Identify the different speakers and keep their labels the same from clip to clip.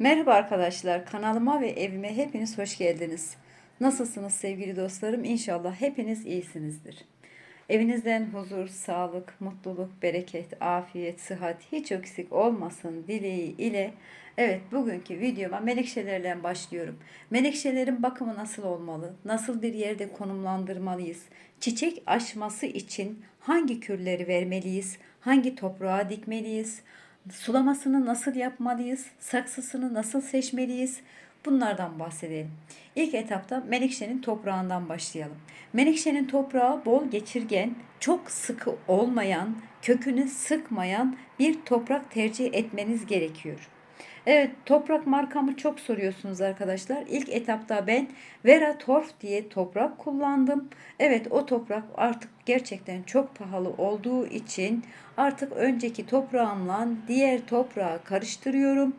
Speaker 1: Merhaba arkadaşlar, kanalıma ve evime hepiniz hoş geldiniz. Nasılsınız sevgili dostlarım? İnşallah hepiniz iyisinizdir. Evinizden huzur, sağlık, mutluluk, bereket, afiyet, sıhhat hiç eksik olmasın dileği ile Evet bugünkü videoma menekşelerle başlıyorum. Menekşelerin bakımı nasıl olmalı? Nasıl bir yerde konumlandırmalıyız? Çiçek açması için hangi kürleri vermeliyiz? Hangi toprağa dikmeliyiz? Sulamasını nasıl yapmalıyız? Saksısını nasıl seçmeliyiz? Bunlardan bahsedelim. İlk etapta menekşenin toprağından başlayalım. Menekşenin toprağı bol geçirgen, çok sıkı olmayan, kökünü sıkmayan bir toprak tercih etmeniz gerekiyor. Evet toprak markamı çok soruyorsunuz arkadaşlar. İlk etapta ben Vera Torf diye toprak kullandım. Evet o toprak artık gerçekten çok pahalı olduğu için artık önceki toprağımla diğer toprağı karıştırıyorum.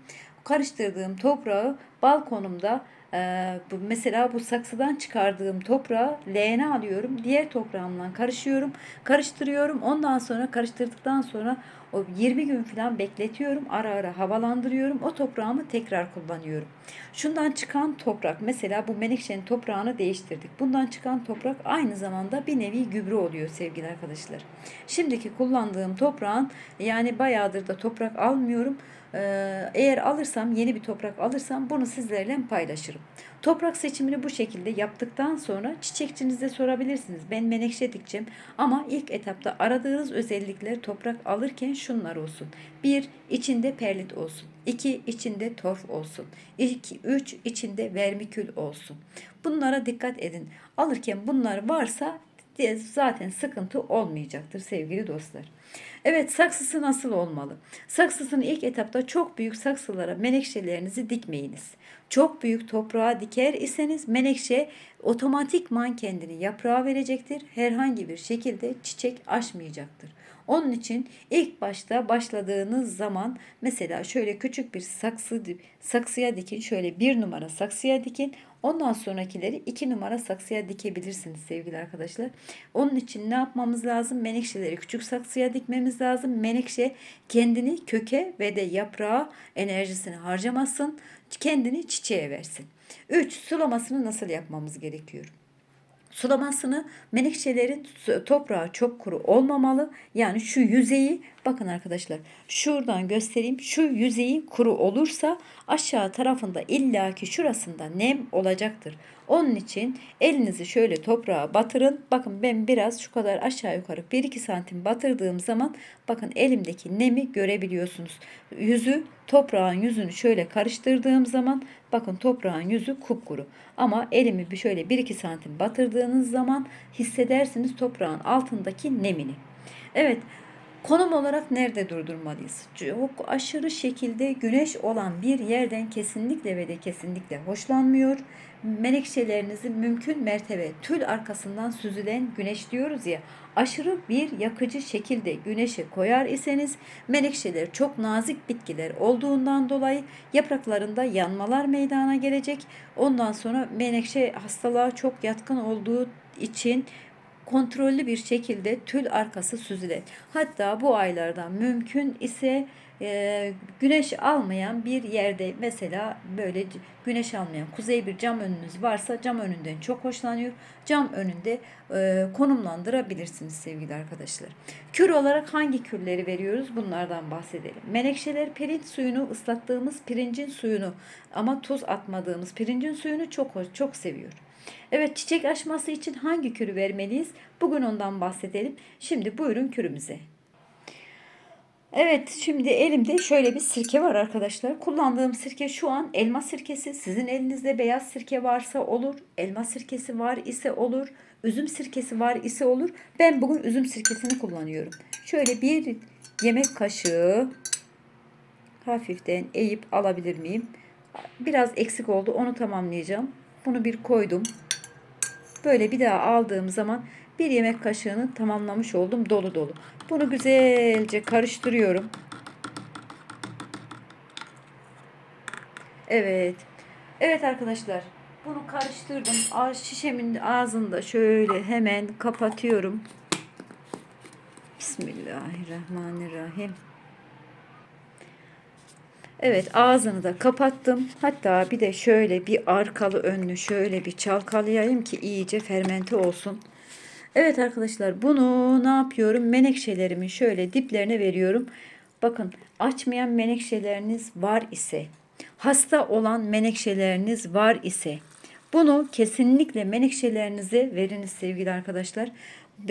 Speaker 1: Karıştırdığım toprağı balkonumda ee, bu, mesela bu saksıdan çıkardığım toprağı leğene alıyorum. Diğer toprağımla karışıyorum. Karıştırıyorum. Ondan sonra karıştırdıktan sonra o 20 gün falan bekletiyorum. Ara ara havalandırıyorum. O toprağımı tekrar kullanıyorum. Şundan çıkan toprak mesela bu menekşenin toprağını değiştirdik. Bundan çıkan toprak aynı zamanda bir nevi gübre oluyor sevgili arkadaşlar. Şimdiki kullandığım toprağın yani bayağıdır da toprak almıyorum. Ee, eğer alırsam yeni bir toprak alırsam bunu sizlerle paylaşırım. Toprak seçimini bu şekilde yaptıktan sonra çiçekçinize sorabilirsiniz. Ben menekşe dikeceğim ama ilk etapta aradığınız özellikler toprak alırken şunlar olsun. 1. içinde perlit olsun. 2. içinde torf olsun. 2. 3. içinde vermikül olsun. Bunlara dikkat edin. Alırken bunlar varsa zaten sıkıntı olmayacaktır sevgili dostlar. Evet saksısı nasıl olmalı? Saksısını ilk etapta çok büyük saksılara menekşelerinizi dikmeyiniz. Çok büyük toprağa diker iseniz menekşe otomatikman kendini yaprağa verecektir. Herhangi bir şekilde çiçek açmayacaktır. Onun için ilk başta başladığınız zaman mesela şöyle küçük bir saksı saksıya dikin. Şöyle bir numara saksıya dikin. Ondan sonrakileri iki numara saksıya dikebilirsiniz sevgili arkadaşlar. Onun için ne yapmamız lazım? Menekşeleri küçük saksıya dikmemiz lazım. Menekşe kendini köke ve de yaprağa enerjisini harcamasın. Kendini çiçeğe versin. 3. Sulamasını nasıl yapmamız gerekiyor? Sulamasını menekşelerin toprağı çok kuru olmamalı. Yani şu yüzeyi bakın arkadaşlar şuradan göstereyim. Şu yüzeyi kuru olursa aşağı tarafında illaki şurasında nem olacaktır. Onun için elinizi şöyle toprağa batırın. Bakın ben biraz şu kadar aşağı yukarı 1-2 santim batırdığım zaman bakın elimdeki nemi görebiliyorsunuz. Yüzü toprağın yüzünü şöyle karıştırdığım zaman bakın toprağın yüzü kupkuru. Ama elimi bir şöyle 1-2 santim batırdığınız zaman hissedersiniz toprağın altındaki nemini. Evet Konum olarak nerede durdurmalıyız? Çok aşırı şekilde güneş olan bir yerden kesinlikle ve de kesinlikle hoşlanmıyor. Menekşelerinizi mümkün mertebe tül arkasından süzülen güneş diyoruz ya aşırı bir yakıcı şekilde güneşe koyar iseniz menekşeler çok nazik bitkiler olduğundan dolayı yapraklarında yanmalar meydana gelecek. Ondan sonra menekşe hastalığa çok yatkın olduğu için kontrollü bir şekilde tül arkası süzülen. Hatta bu aylardan mümkün ise güneş almayan bir yerde mesela böyle güneş almayan kuzey bir cam önünüz varsa cam önünden çok hoşlanıyor. Cam önünde konumlandırabilirsiniz sevgili arkadaşlar. Kür olarak hangi kürleri veriyoruz? Bunlardan bahsedelim. Menekşeler pirinç suyunu ıslattığımız pirincin suyunu ama tuz atmadığımız pirincin suyunu çok çok seviyor. Evet çiçek açması için hangi kürü vermeliyiz? Bugün ondan bahsedelim. Şimdi buyurun kürümüze. Evet şimdi elimde şöyle bir sirke var arkadaşlar. Kullandığım sirke şu an elma sirkesi. Sizin elinizde beyaz sirke varsa olur. Elma sirkesi var ise olur. Üzüm sirkesi var ise olur. Ben bugün üzüm sirkesini kullanıyorum. Şöyle bir yemek kaşığı hafiften eğip alabilir miyim? Biraz eksik oldu. Onu tamamlayacağım. Bunu bir koydum. Böyle bir daha aldığım zaman bir yemek kaşığını tamamlamış oldum dolu dolu. Bunu güzelce karıştırıyorum. Evet. Evet arkadaşlar. Bunu karıştırdım. Şişemin ağzında şöyle hemen kapatıyorum. Bismillahirrahmanirrahim. Evet ağzını da kapattım. Hatta bir de şöyle bir arkalı önlü şöyle bir çalkalayayım ki iyice fermente olsun. Evet arkadaşlar bunu ne yapıyorum? Menekşelerimi şöyle diplerine veriyorum. Bakın açmayan menekşeleriniz var ise, hasta olan menekşeleriniz var ise bunu kesinlikle menekşelerinize veriniz sevgili arkadaşlar.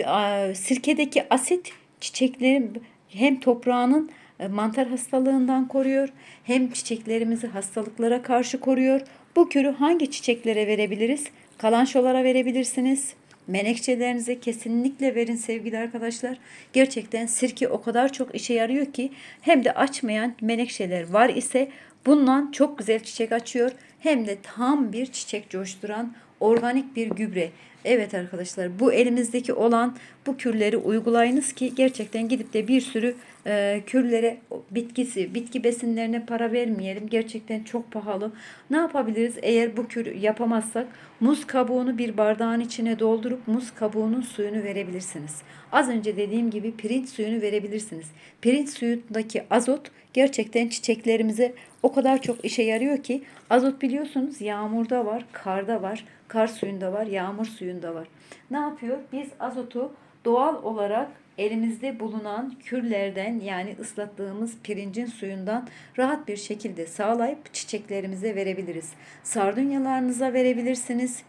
Speaker 1: A- Sirkedeki asit çiçeklerin hem toprağının e, mantar hastalığından koruyor hem çiçeklerimizi hastalıklara karşı koruyor. Bu kürü hangi çiçeklere verebiliriz? Kalançolara verebilirsiniz. Menekşelerinize kesinlikle verin sevgili arkadaşlar. Gerçekten sirke o kadar çok işe yarıyor ki hem de açmayan menekşeler var ise bundan çok güzel çiçek açıyor. Hem de tam bir çiçek coşturan organik bir gübre. Evet arkadaşlar bu elimizdeki olan bu kürleri uygulayınız ki gerçekten gidip de bir sürü e, kürlere bitkisi, bitki besinlerine para vermeyelim. Gerçekten çok pahalı. Ne yapabiliriz eğer bu kür yapamazsak? Muz kabuğunu bir bardağın içine doldurup muz kabuğunun suyunu verebilirsiniz. Az önce dediğim gibi pirinç suyunu verebilirsiniz. Pirinç suyundaki azot gerçekten çiçeklerimize o kadar çok işe yarıyor ki azot biliyorsunuz yağmurda var, karda var, kar suyunda var, yağmur suyunda var. Ne yapıyor? Biz azotu doğal olarak elimizde bulunan kürlerden yani ıslattığımız pirincin suyundan rahat bir şekilde sağlayıp çiçeklerimize verebiliriz. Sardunyalarınıza verebilirsiniz.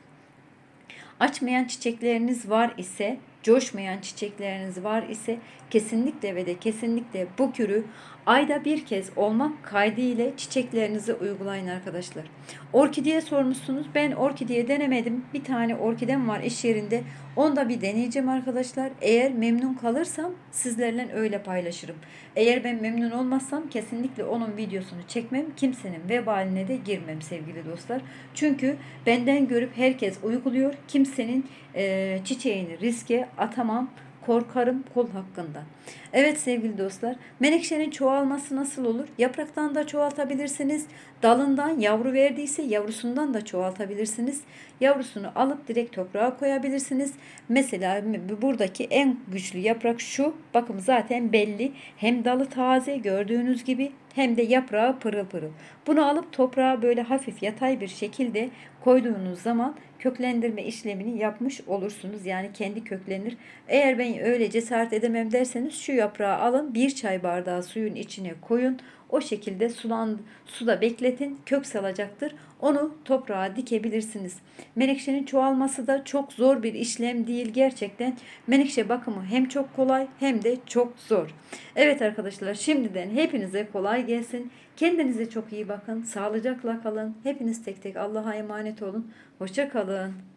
Speaker 1: Açmayan çiçekleriniz var ise, coşmayan çiçekleriniz var ise kesinlikle ve de kesinlikle bu kürü ayda bir kez olmak kaydı ile çiçeklerinize uygulayın arkadaşlar. Orkideye sormuşsunuz. Ben orkideye denemedim. Bir tane orkidem var iş yerinde. Onu da bir deneyeceğim arkadaşlar. Eğer memnun kalırsam sizlerle öyle paylaşırım. Eğer ben memnun olmazsam kesinlikle onun videosunu çekmem. Kimsenin vebaline de girmem sevgili dostlar. Çünkü benden görüp herkes uyguluyor. Kimsenin e, çiçeğini riske atamam korkarım kul hakkında. Evet sevgili dostlar, menekşenin çoğalması nasıl olur? Yapraktan da çoğaltabilirsiniz. Dalından yavru verdiyse yavrusundan da çoğaltabilirsiniz. Yavrusunu alıp direkt toprağa koyabilirsiniz. Mesela buradaki en güçlü yaprak şu. Bakın zaten belli. Hem dalı taze gördüğünüz gibi hem de yaprağı pırıl pırıl. Bunu alıp toprağa böyle hafif yatay bir şekilde koyduğunuz zaman köklendirme işlemini yapmış olursunuz. Yani kendi köklenir. Eğer ben öyle cesaret edemem derseniz şu yaprağı alın bir çay bardağı suyun içine koyun. O şekilde sulan, suda bekletin kök salacaktır. Onu toprağa dikebilirsiniz. Menekşenin çoğalması da çok zor bir işlem değil gerçekten. Menekşe bakımı hem çok kolay hem de çok zor. Evet arkadaşlar şimdiden hepinize kolay gelsin. Kendinize çok iyi bakın. Sağlıcakla kalın. Hepiniz tek tek Allah'a emanet olun. Hoşça kalın.